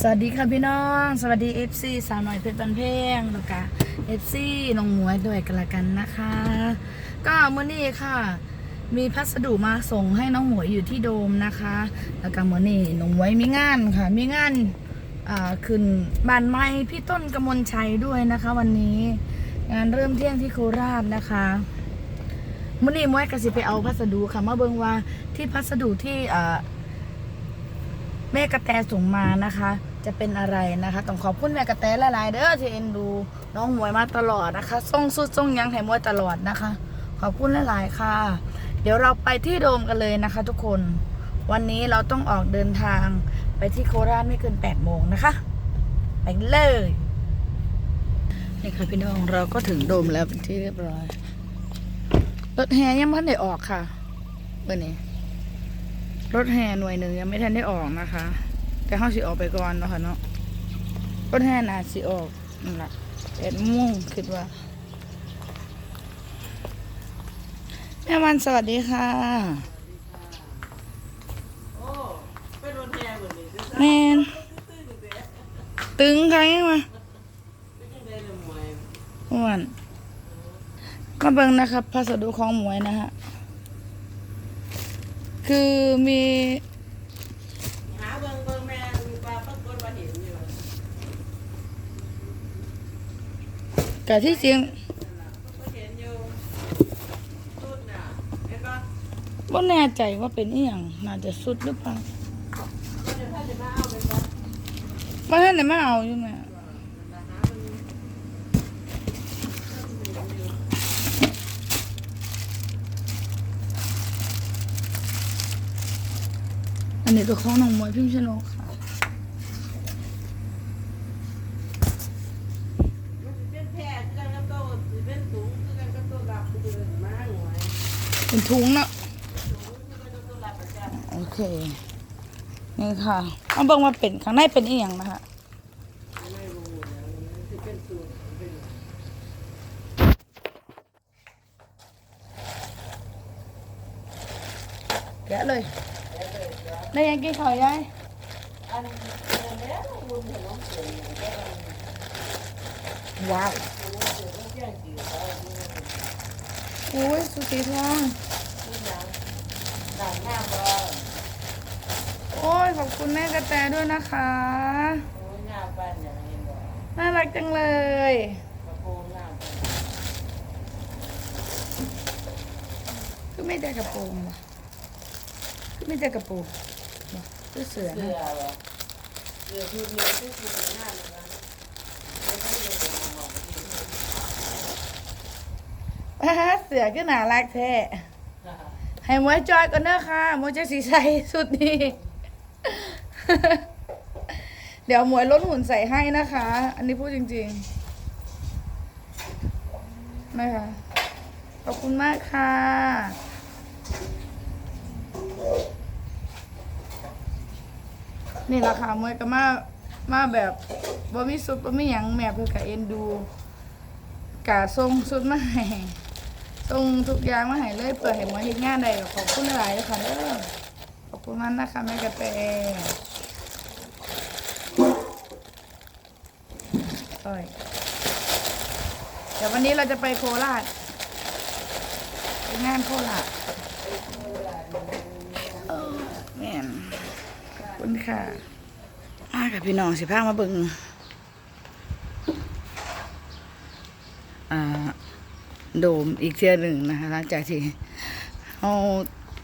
สวัสดีค่ะพี่น้อง สวัสดี FC สาวหน่อยเพชรบันเพงแล้วก็ FC น้องหมวยด้วยกันละกันนะคะ ก็เมื่อนี้ค่ะ มีพัสดุมาส่งให้น้องหมวยอยู่ที่โดมนะคะ แล้วก็เมื่อนี้น้องหมวยมีงานค่ะ มีงานขึ้นบานไม้พี่ต้นกมลชัยด้วยนะคะ วันนี้งานเริ่มเที่ยงที่โคราชนะคะมื่อนี้หมวยก็สิไปเอาพัสดุค่ะมาเบิงว่าที่พัสดุที่ แม่กระแตส่งมานะคะ จะเป็นอะไรนะคะ ต้องขอบคุณแม่กระแตหลายๆเด้อที่เอ็นดูน้องหมวยมาตลอดนะคะส่งสุดส่งยังให้มวยตลอดนะคะ ขอบคุณหลายๆค่ะ เดี๋ยวเราไปที่โดมกันเลยนะคะ ทุกคน วันนี้เราต้องออกเดินทางไปที่โคราชไม่เกิน8โมงนะคะ ไปเลยนี่ค่ะพี่น้องเราก็ถึงโดมแล้วเป็นที่เรียบร้อยรถแฮยังไม่ทันได้ออกค่ะเบอร์นี้ รถแห่หน่วยหนึ่งยังไม่ทันได้ออกนะคะ แต่เขาสิออกไปก่อนเนาะค่ะเนาะรถแห่น่าสิออกนั่นแหละแปดโมุ่งคิดว่าแม่วันสวัสดีค่ะเป็นรถแห่หมดเลยซื้อแมนตึงใครมาไม่ได้เลยหมวยอ้วนมาเบิ่งนะครับพัสดุของหมวยนะฮะ คือมีหาเบิ่งเบิ่งแม่มีปลาปรากฏว่าเห็นอยู่กะที่จริงก็เห็นอยู่สุดน่ะเห็นปะว่าแน่ใจว่าเป็นอีหยังน่าจะสุดหรือเปล่าก็เดี๋ยวถ้าจะมาเอาเป็นปะว่าท่านไหนมาเอาอยู่ไหม หามัน อันนี้ก็ของน้องมวยพิมพ์ชนกค่ะมันสิเป็นแพร่คือกันกับอกันกับโตดับคือกันมาหน่วยเป็นถุงเนาะสูงคือกันกับโตดับประจำโอเค นี่ค่ะเอาเบิ่งมาเป็นข้างในเป็นอีหยังนะคะแล้วมันสิเป็นสูงเป็นแกะเลย ได้ยังกินข้าวยายอันนี้แล้วอุ่นเห็นน้องเสือเนี่ยก็ว้าวน้องเสือต้องแจ้งกี่เขาอุ้ยสุสีทองที่ยังด่านหน้าบ่โอ้ยขอบคุณแม่กระแตด้วยนะคะโอ้ยหน้าบ้านอย่างนี้บ่น่ารักจังเลยกระโปรงหน้าบ้านก็ไม่ได้กระโปรงว่ะก็ ไม่ได้กระปรงว่ะก็เสือเสื้นะอบ่เสือชุดนี้ชุดชุดหน้าเลยนะไม่ได้เลยมองไปที่อ่าเสือก็น่ารักแท้ให้หมวยจอยก่อนเด้อค่ะมวยจะสีใสสุดนี้เดี๋ยวหมวยลดหุ่นใส่ให้นะคะ อันนี้พูดจริงๆนะคะขอบคุณมากค่ะ นี่แหละค่ะมวยก็มามาแบบบ่มีสุดบ่มีหยังแม่เพื่อกับเอ็นดูกะทรงสุดมาให้ทรงทุกอย่างมาให้เลยเพื่อให้มวยเฮ็ดงานได้ขอบคุณหลายๆค่ะเด้อขอบคุณมากนะคะแม่กระแตโอ้ยเดี๋ยววันนี้เราจะไปโคราชไปงานโคราช คุณค่ะมากับพี่น้องสิพามาเบิ่งอ่าโดมอีกเที่ยหนึ่งนะคะหลังจากที่เรา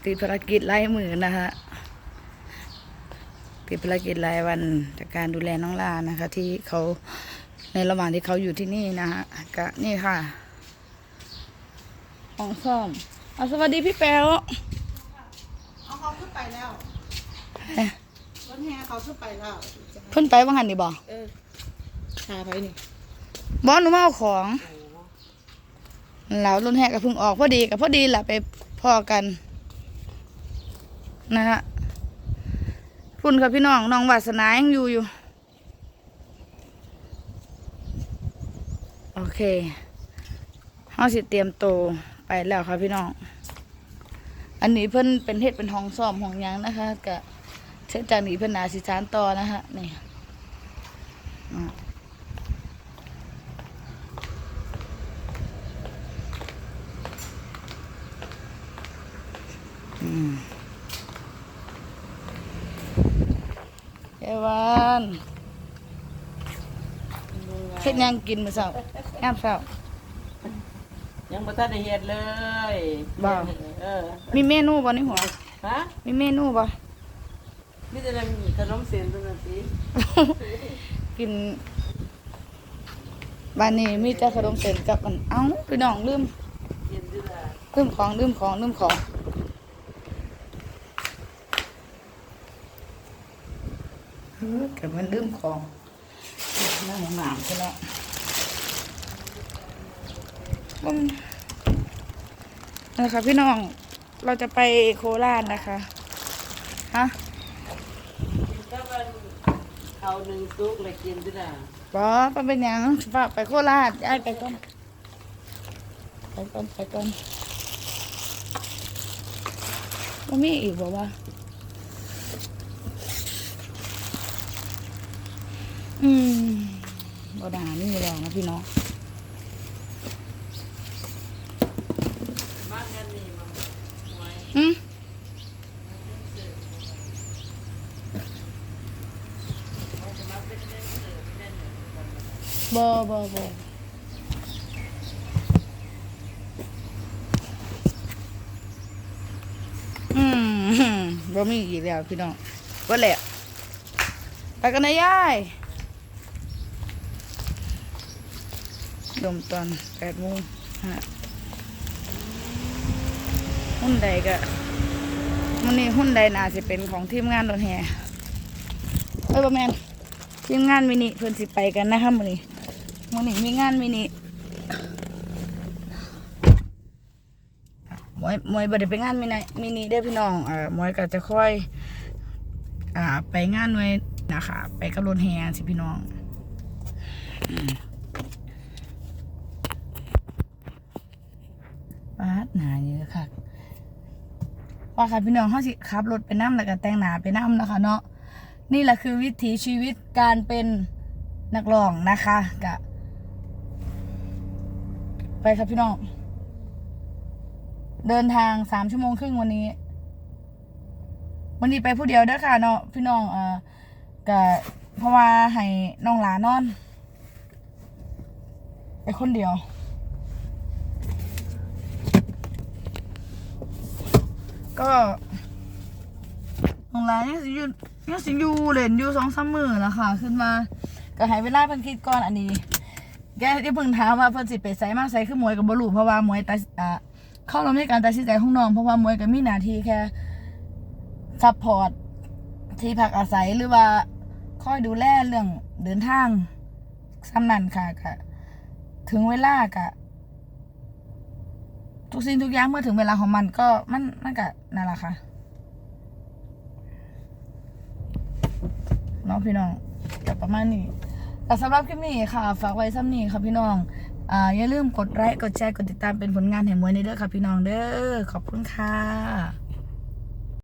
ติดภารกิจไล่มือนะคะติดภารกิจรายวันจากการดูแลน้องลานะคะ ที่เขาในระหว่างที่เขาอยู่ที่นี่นะคะก็นี่ค่ะห้องซ่อมเอาสวัสดีพี่แป๊วเอาเขาขึ้นไปแล้วเอ๊ะรถ แห่เขาขึ้นไปแล้วเพิ่นไปว่างหันนี่บ่เออชาไปนี่บอหนูมาเอาของแล้วรถแหกก็เพิ่งออกพอดีกับพอดีแหละไปพอกัน นะฮะพุ่นค่ะพี่น้องน้องวาสนายังอยู่อยู่ โอเคเฮาสิเตรียมโตวไปแล้วค่ะพี่น้อง อันนี้เพิ่นเป็นเฮ็ดเป็นห้องซ่อมห้องหยังนะคะกะ เช่นจากนี้เพิ่นนาสิสานต่อนะคะนี่อะอืมเอวันเฮ็ดหยังกินมื้อเช้าแอมเช้ายังบ่ทันได้เฮ็ดเลยบ่เออมีเมนูบ่ในหัวฮะมีเมนูบ่ มีแต่น้ำขนมเส้นตัวนั้นสิกินบ้านนี้มีแต่ขนมเส้นกับอันเอ้าพี่น้องลืมกินด้วยละลืมของลืมของลืมของเออเกิดมันลืมของนั่งหนามใช่แล้วมันนะคะพี่น้องเราจะไปโคราชนะคะ ฮะ ข้าหนึ่งซุกเลยกินด้วยล่ะบอเป็นหยังป้าไปโคราชย้ายไปก่อนไปก่อนไปก่อนมันมีอีกบอว่าอืมบดานี่หรอกนะพี่น้อง มากกันนี่มาหวย อืม บอบอบออืมบ่มีอีกแล้วพี่น้องก็แหละไปกันนะยายดมตอนแปดโมงฮะหุ้นใดก็มันนี่หุ้นใดน่าจะเป็นของทีมงานรถแห่เอ้ยบ่แมน ทีมงานมินิเพิ่อนสิไปกันนะคะมื้อนี้มื้อนี้มีงานมินิมวยมวยบ่ได้ไปงานมินิมินิเด้อพี่น้องเอ่อมวยก็จะค่อย อ่า ไปงานหน่วยนะคะ ไปกับรถแห่สิพี่น้องปาดหนาเยอะค่ะว่าค่ะพี่น้องเขาสิขับรถไปน้ำแล้วก็แต่งหนาไปน้ำนะคะเนาะ นี่แหละคือวิถีชีวิตการเป็นนักร้องนะคะกะไปครับพี่น้อง เดินทางสามชั่วโมงครึ่งวันนี้ วันนี้ไปผู้เดียวเด้อค่ะเนาะพี่น้องเอ่อก็เพราะว่าให้น้องหลานอน ไปคนเดียวก็ น้องหลานยังสิอยู่ยังสิอยู่เล่นอยู่สองสามมือแล้วค่ะ ขึ้นมาก็ให้เวลาเพิ่นคิดก่อนอันนี้ แกที่เพิ่งถามว่าเพิ่นสิไปไสมาไสคือหมวยกับ่รู้เพราะว่ามวยตัดอ่าเข้าเราในการตัดสินใจของน้องเพราะว่ามวยก็มีหน้าที่แค่ซัพพอร์ตที่พักอาศัยหรือว่าคอยดูแลเรื่องเดินทางซ้ำนันค่ะกะถึงเวลากะทุกสิ่งทุกอย่างเมื่อถึงเวลาของมันก็มันมันกะนั่นแหละค่ะ น้องพี่น้องกับประมาณนี้แต่สำหรับคลิปนี้ค่ะ ฝากไว้ซ้ำนี้ค่ะพี่น้องอ่าอย่าลืมกดไลค์กดแชร์กดติดตามเป็นผลงานแห่งมวยในเด้อค่ะพี่น้องเด้อขอบคุณค่ะ